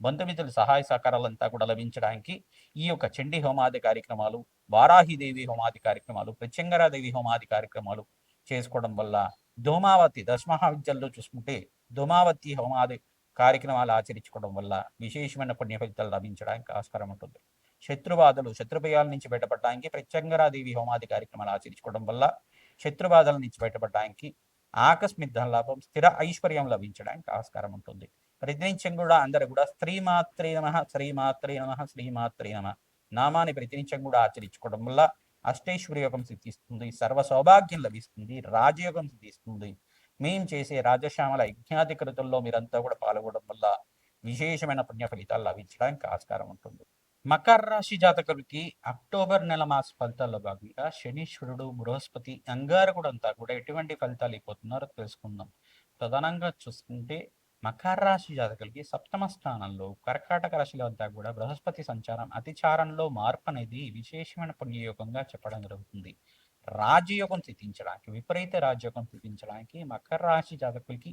బంధుమిత్రుల సహాయ సహకారాలంతా కూడా లభించడానికి ఈ యొక్క చండీ హోమాది కార్యక్రమాలు వారాహిదేవి హోమాది కార్యక్రమాలు ప్రత్యంగరాదేవి హోమాది కార్యక్రమాలు చేసుకోవడం వల్ల ధూమావతి దశమహావిద్యల్లో చూసుకుంటే ధూమావతి హోమాది కార్యక్రమాలు ఆచరించుకోవడం వల్ల విశేషమైన పుణ్య ఫలితాలు లభించడానికి ఆస్కారం ఉంటుంది. శత్రుబాధలు శత్రుభయాల నుంచి బయటపడడానికి ప్రత్యంగరాదేవి హోమాది కార్యక్రమాలు ఆచరించుకోవడం వల్ల శత్రుబాధల నుంచి బయటపడడానికి ఆకస్మిక లాభం స్థిర ఐశ్వర్యం లభించడానికి ఆస్కారం ఉంటుంది. ప్రతినిత్యం కూడా అందరు కూడా శ్రీమాత్రే నమ శ్రీమాత్రే నమ శ్రీమాత్రే నమ. నామాన్ని ప్రతినిత్యం కూడా ఆచరించుకోవడం వల్ల అష్టైశ్వర్యోగం సిద్ధిస్తుంది సర్వ సౌభాగ్యం లభిస్తుంది రాజయోగం సిద్ధిస్తుంది. మేము చేసే రాజశ్యామల యజ్ఞాది కృతుల్లో మీరంతా కూడా పాల్గొనడం వల్ల విశేషమైన పుణ్య ఫలితాలు లభించడానికి ఆస్కారం ఉంటుంది. మకర రాశి జాతకులకి అక్టోబర్ నెల మాస ఫలితాల్లో భాగంగా శనీశ్వరుడు బృహస్పతి అంగారకుడు అంతా కూడా ఎటువంటి ఫలితాలు అయిపోతున్నారో తెలుసుకుందాం. ప్రధానంగా చూసుకుంటే మకర రాశి జాతకులకి సప్తమ స్థానంలో కర్కాటక రాశిల వద్ద కూడా బృహస్పతి సంచారం అతిచారంలో మార్పు అనేది విశేషమైన పుణ్యయోగంగా చెప్పడం జరుగుతుంది. రాజయోగం సిద్ధించడానికి విపరీత రాజయోగం సిద్ధించడానికి మకర రాశి జాతకులకి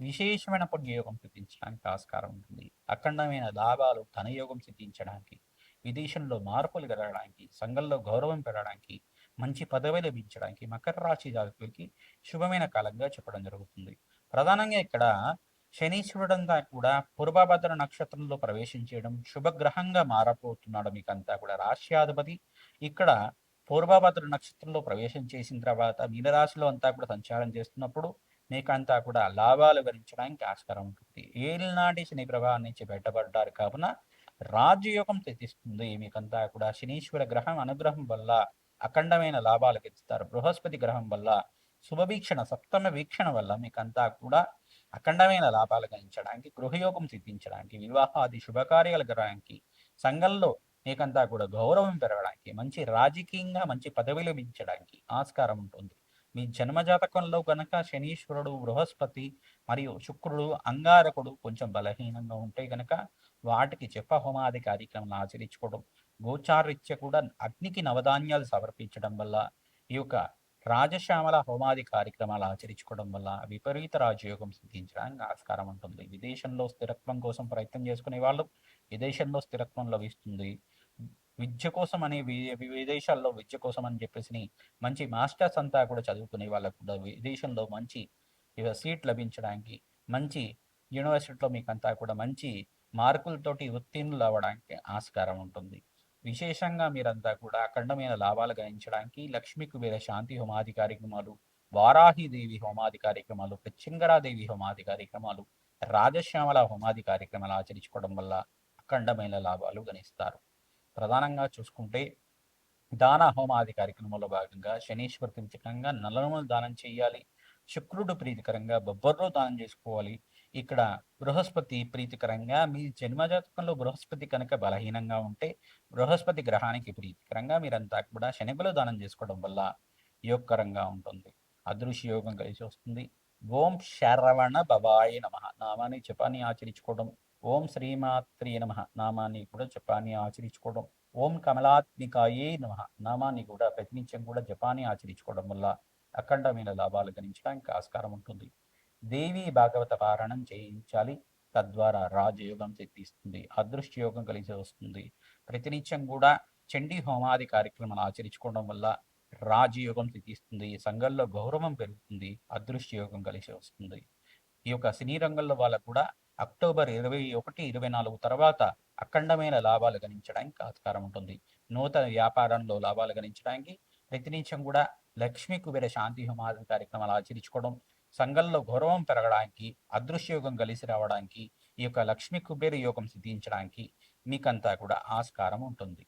విశేషమైన పుణ్యయోగం సిద్ధించడానికి ఆస్కారం ఉంటుంది. అఖండమైన లాభాలు ధనయోగం సిద్ధించడానికి విదేశంలో మార్పులు కలగడానికి సంఘంలో గౌరవం పెరగడానికి మంచి పదవి లభించడానికి మకర రాశి జాతకులకి శుభమైన కాలంగా చెప్పడం జరుగుతుంది. ప్రధానంగా ఇక్కడ శనీశ్వరుడంతా కూడా పూర్వభద్ర నక్షత్రంలో ప్రవేశించడం శుభగ్రహంగా మారబోతున్నాడు మీకంతా కూడా. రాశ్యాధిపతి ఇక్కడ పూర్వభద్ర నక్షత్రంలో ప్రవేశం చేసిన తర్వాత మీనరాశిలో అంతా కూడా సంచారం చేస్తున్నప్పుడు మీకంతా కూడా లాభాలు గరించడానికి ఆస్కారం ఉంటుంది. ఏలినాటి శని ప్రభావం నుంచి బయటపడ్డారు కావున రాజయోగం తెచ్చిస్తుంది. మీకంతా కూడా శనీశ్వర గ్రహం అనుగ్రహం వల్ల అఖండమైన లాభాలు గెలుస్తారు. బృహస్పతి గ్రహం వల్ల శుభవీక్షణ సప్తమ వీక్షణ వల్ల మీకంతా కూడా అఖండమైన లాభాలు గణించడానికి గృహయోగం సిద్ధించడానికి వివాహాది శుభకార్యాలు గడడానికి సంఘంలో నీకంతా కూడా గౌరవం పెరగడానికి మంచి రాజకీయంగా మంచి పదవి లభించడానికి ఆస్కారం ఉంటుంది. మీ జన్మజాతకంలో గనక శనీశ్వరుడు బృహస్పతి మరియు శుక్రుడు అంగారకుడు కొంచెం బలహీనంగా ఉంటే గనక వాటికి చెప్ప హోమాది కార్యక్రమాలు ఆచరించుకోవడం గోచారీత్య కూడా అగ్నికి నవధాన్యాలు సమర్పించడం వల్ల ఈ యొక్క రాజశ్యామల హోమాది కార్యక్రమాలు ఆచరించుకోవడం వల్ల విపరీత రాజయోగం సిద్ధించడానికి ఆస్కారం ఉంటుంది. విదేశంలో స్థిరత్వం కోసం ప్రయత్నం చేసుకునే వాళ్ళు విదేశంలో స్థిరత్వం లభిస్తుంది. విద్య కోసం అనే విదేశాల్లో విద్య కోసం అని చెప్పేసి మంచి మాస్టర్స్ అంతా కూడా చదువుకునే వాళ్ళకు కూడా విదేశంలో మంచి సీట్ లభించడానికి మంచి యూనివర్సిటీలో మీకు అంతా కూడా మంచి మార్కులతోటి ఉత్తీర్ణులు అవ్వడానికి ఆస్కారం ఉంటుంది. విశేషంగా మీరంతా కూడా అఖండమైన లాభాలు గాయించడానికి లక్ష్మీ కుబేర శాంతి హోమాది కార్యక్రమాలు వారాహిదేవి హోమాది కార్యక్రమాలు ప్రత్యంగరాదేవి హోమాది కార్యక్రమాలు రాజశ్యామల హోమాది కార్యక్రమాలు ఆచరించుకోవడం వల్ల అఖండమైన లాభాలు గణిస్తారు. ప్రధానంగా చూసుకుంటే దాన హోమాది కార్యక్రమంలో భాగంగా శనీశ్వర ప్రీతికరంగా నల్లనములు దానం చేయాలి శుక్రుడు ప్రీతికరంగా బొబ్బర్లో దానం చేసుకోవాలి ఇక్కడ బృహస్పతి ప్రీతికరంగా మీ జన్మజాతకంలో బృహస్పతి కనుక బలహీనంగా ఉంటే బృహస్పతి గ్రహానికి ప్రీతికరంగా మీరంతా కూడా శనిబలు దానం చేసుకోవడం వల్ల యోగకరంగా ఉంటుంది. అదృశ్య యోగం కలిసి వస్తుంది. ఓం శరవణ భవాయ నమ. నామాన్ని జపాన్ని ఆచరించుకోవడం. ఓం శ్రీమాత్రి నమ. నామాన్ని కూడా జపాన్ని ఆచరించుకోవడం. ఓం కమలాత్మికాయే నమ. నామాన్ని కూడా ప్రతినిత్యం కూడా జపాన్ని ఆచరించుకోవడం వల్ల అఖండమైన లాభాలు గణించడానికి ఆస్కారం ఉంటుంది. దేవి భాగవత పారాయణం చేయించాలి. తద్వారా రాజయోగం సిద్ధిస్తుంది. అదృష్ట యోగం కలిసి వస్తుంది. ప్రతినిత్యం కూడా చండీ హోమాది కార్యక్రమాలు ఆచరించుకోవడం వల్ల రాజయోగం సిద్ధిస్తుంది. సంఘంలో గౌరవం పెరుగుతుంది. అదృష్ట యోగం కలిసి వస్తుంది. ఈ యొక్క సినీ రంగంలో వాళ్ళకు కూడా అక్టోబర్ ఇరవై ఒకటి ఇరవై నాలుగు తర్వాత అఖండమైన లాభాలు గణించడానికి ఆస్కారం ఉంటుంది. నూతన వ్యాపారంలో లాభాలు గణించడానికి ప్రతినిత్యం కూడా లక్ష్మీ కుబేర శాంతి హోమాది కార్యక్రమాలు ఆచరించుకోవడం సంఘంలో గౌరవం పెరగడానికి అదృశ్యయోగం కలిసి రావడానికి ఈ యొక్క లక్ష్మీ కుబేర యోగం సిద్ధించడానికి మీకంతా కూడా ఆస్కారం ఉంటుంది.